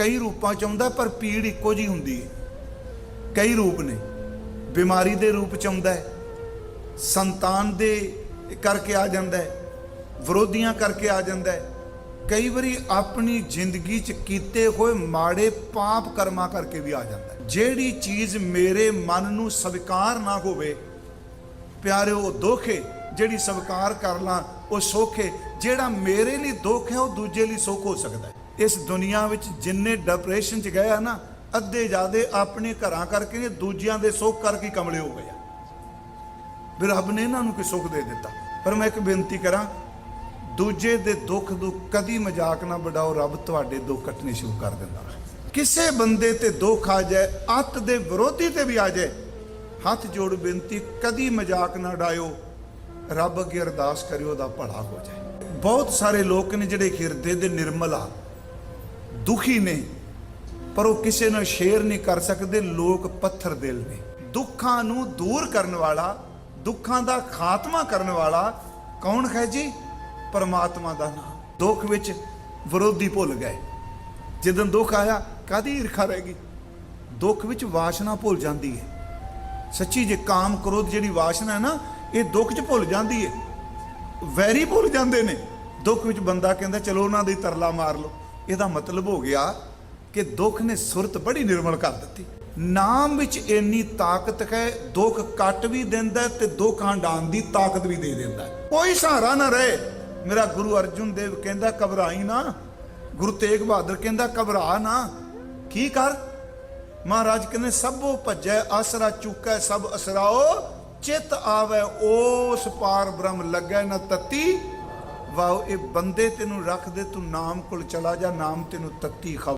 ਕਈ ਰੂਪਾਂ ਚ ਆਉਂਦਾ, ਪਰ ਪੀੜ ਇੱਕੋ ਜੀ ਹੁੰਦੀ ਹੈ। ਕਈ ਰੂਪ ਨੇ। ਬਿਮਾਰੀ ਦੇ ਰੂਪ ਚ ਆਉਂਦਾ ਹੈ। ਸੰਤਾਨ ਦੇ ਕਰਕੇ ਆ ਜਾਂਦਾ ਹੈ। ਵਿਰੋਧੀਆਂ ਕਰਕੇ ਆ ਜਾਂਦਾ ਹੈ। ਕਈ ਵਾਰੀ ਆਪਣੀ ਜ਼ਿੰਦਗੀ ਚ ਕੀਤੇ ਹੋਏ ਮਾੜੇ ਪਾਪ ਕਰਮਾਂ ਕਰਕੇ ਵੀ ਆ ਜਾਂਦਾ ਜਿਹੜੀ ਚੀਜ਼ ਮੇਰੇ ਮਨ ਨੂੰ ਸਵੀਕਾਰ ਨਾ ਹੋਵੇ, ਪਿਆਰਿਓ, ਉਹ ਦੁੱਖ ਹੈ। ਜਿਹੜੀ ਸਵੀਕਾਰ ਕਰ ਲਾਂ, ਉਹ ਸੁੱਖ ਜਿਹੜਾ ਮੇਰੇ ਲਈ ਦੁੱਖ ਹੈ, ਉਹ ਦੂਜੇ ਲਈ ਸੁੱਖ ਹੋ ਸਕਦਾ ਹੈ। ਇਸ ਦੁਨੀਆ ਵਿੱਚ ਜਿੰਨੇ ਡਿਪਰੈਸ਼ਨ ਚ ਗਏ ਆ ਨਾ, ਅੱਧੇ ਜਾਦੇ ਆਪਣੇ ਘਰਾਂ ਕਰਕੇ ਨੇ ਦੂਜਿਆਂ ਦੇ ਸੁੱਖ ਕਰਕੇ ਕਮਲੇ ਹੋ ਗਏ ਵੀ ਰੱਬ ਨੇ ਇਹਨਾਂ ਨੂੰ ਕੀ ਸੁੱਖ ਦੇ ਦਿੱਤਾ। ਪਰ ਮੈਂ ਇੱਕ ਬੇਨਤੀ ਕਰਾਂ, ਦੂਜੇ ਦੇ ਦੁੱਖ ਨੂੰ ਕਦੀ ਮਜ਼ਾਕ ਨਾ ਵਡਾਓ, ਰੱਬ ਤੁਹਾਡੇ ਦੁੱਖ ਕੱਟਣੇ ਸ਼ੁਰੂ ਕਰ ਦਿੰਦਾ ਕਿਸੇ ਬੰਦੇ ਤੇ ਦੁੱਖ ਆ ਜਾਏ, ਅੱਤ ਦੇ ਵਿਰੋਧੀ ਤੇ ਵੀ ਆ ਜਾਏ, ਹੱਥ ਜੋੜ ਬੇਨਤੀ, ਕਦੀ ਮਜ਼ਾਕ ਨਾ ਡਾਇਓ ਰੱਬ ਅੱਗੇ ਅਰਦਾਸ ਕਰਿਓ ਦਾ ਭਲਾ ਹੋ ਜਾਏ। ਬਹੁਤ ਸਾਰੇ ਲੋਕ ਨੇ ਜਿਹੜੇ ਹਿਰਦੇ ਦੇ ਨਿਰਮਲ ਆ। ਦੁਖੀ ਨੇ ਪਰ ਉਹ ਕਿਸੇ ਨਾਲ ਸ਼ੇਅਰ ਨਹੀਂ ਕਰ ਸਕਦੇ, ਲੋਕ ਪੱਥਰ ਦਿਲ ਨੇ। ਦੁੱਖਾਂ ਨੂੰ ਦੂਰ ਕਰਨ ਵਾਲਾ, ਦੁੱਖਾਂ ਦਾ ਖਾਤਮਾ ਕਰਨ ਵਾਲਾ ਕੌਣ ਹੈ ਜੀ? ਪਰਮਾਤਮਾ ਦਾ ਨਾਮ। ਦੁੱਖ ਵਿੱਚ ਵਿਰੋਧੀ ਭੁੱਲ ਗਏ। ਜਦੋਂ ਦੁੱਖ ਆਇਆ ਕਾਦੀ ਈਰਖਾ ਰਹਿ ਗਈ? ਦੁੱਖ ਵਿੱਚ ਵਾਸ਼ਨਾ ਭੁੱਲ ਜਾਂਦੀ ਹੈ। ਸੱਚੀ ਜੇ ਕਾਮ ਕ੍ਰੋਧ ਜਿਹੜੀ ਵਾਸ਼ਨਾ ਹੈ ਨਾ, ਇਹ ਦੁੱਖ 'ਚ ਭੁੱਲ ਜਾਂਦੀ ਹੈ। ਵੈਰੀ ਭੁੱਲ ਜਾਂਦੇ ਨੇ। ਦੁੱਖ ਵਿੱਚ ਬੰਦਾ ਕਹਿੰਦਾ, ਚਲੋ ਉਹਨਾਂ ਦੀ ਤਰਲਾ ਮਾਰ ਲਓ। ਇਹਦਾ ਮਤਲਬ ਹੋ ਗਿਆ ਕਿ ਦੁੱਖ ਨੇ ਸੁਰਤ ਬੜੀ ਨਿਰਮਲ ਕਰ ਦਿੱਤੀ। ਨਾਮ ਵਿੱਚ ਇੰਨੀ ਤਾਕਤ ਹੈ, ਦੁੱਖ ਕੱਟ ਵੀ ਦਿੰਦਾ ਤੇ ਦੁੱਖ ਹੰਡਾਉਣ ਦੀ ਤਾਕਤ ਵੀ ਦੇ ਦਿੰਦਾ। ਕੋਈ ਸਹਾਰਾ ਨਾ ਰਹੇ। ਮੇਰਾ ਗੁਰੂ ਅਰਜੁਨ ਦੇਵ ਕਹਿੰਦਾ, ਘਬਰਾਈ ਨਾ। ਗੁਰੂ ਤੇਗ ਬਹਾਦਰ ਕਹਿੰਦਾ, ਘਬਰਾ ਨਾ। ਕੀ ਕਰ? ਮਹਾਰਾਜ ਕਹਿੰਦੇ, ਸਭੋ ਭੱਜੈ, ਆਸਰਾ ਚੁੱਕੈ, ਸਭ ਅਸਰਾਓ। ਚਿਤ ਆਵੇ, ਉਸ ਪਾਰ ਬ੍ਰਹਮ ਲੱਗੈ, ਨਾ ਤਤੀ ਵਾਓ, ਇਹ ਬੰਦੇ ਤੈਨੂੰ ਰੱਖ ਦੇ ਤੂੰ ਨਾਮ ਕੋਲ ਚਲਾ ਜਾ, ਨਾਮ ਤੈਨੂੰ ਤੱਤੀ ਖਾ